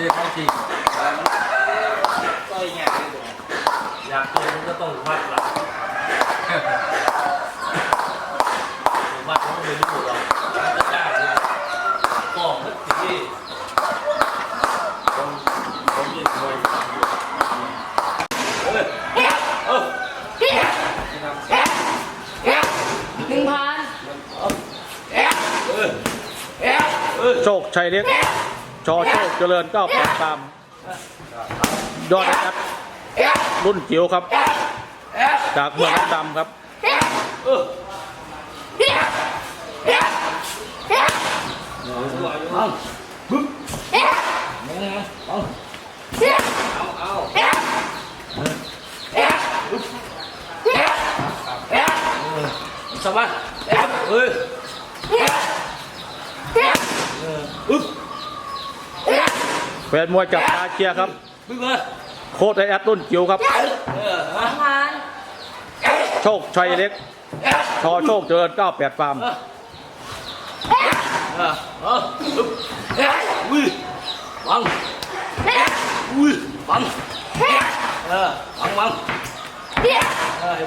จริงก็อย่างเงี้ยอยากเจอมันก็ต้องวัดหลักวัดเขาก็ไม่รู้หรอกจะจ้งเนี่ยก็ทักทีผมผมยินมวยเออเออหนึ่งพันโชคชัยเล็ก ชอโชคเจริญเก้าแปดตามยอดนะครับรุ่นจิ๋วครับ จากเมืองดำครับเอาเอาเอาเอาสบายเฮ้ยอึ๊บ แฟนมวยจับตาเชียร์ครับปึ๊บเลยโค้ชไอแอดรุ่นจิ๋วครับ เออสองพันโชคชัยเล็ก ชอโชคเจริญเก้าแปดฟาร์มเออเออเอออึ๊บอุ้ยวังอุ้ยวังเออวังวังเออเห็น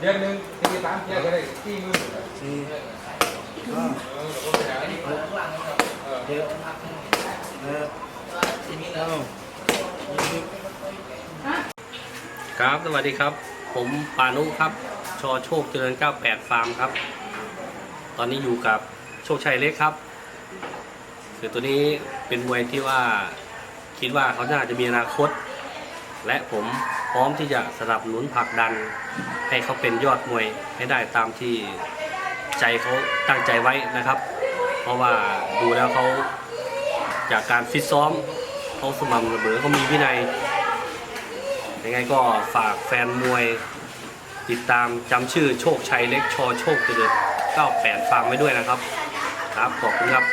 เดือนหนึ่งตีสามเที่ยวก็ได้ที่มือครับ สวัสดีครับ ผมปานุครับ ชอโชคเจริญ 98 ฟาร์มครับ ตอนนี้อยู่กับโชคชัยเล็กครับ คือตัวนี้เป็นมวยที่ว่าคิดว่าเขาน่าจะมีอนาคต และผมพร้อมที่จะสนับสนุนผลักดัน ให้เขาเป็นยอดมวยให้ได้ตามที่ใจเขาตั้งใจไว้นะครับ เพราะว่าดูแล้วเขาจากการฟิตซ้อมเขาสม่ำเสมอเขามีวินัยยังไงก็ฝากแฟนมวย ติดตามจำชื่อโชคชัยเล็กชอโชคเจริญ98ฟาร์มไว้ด้วยนะครับ ครับขอบคุณครับ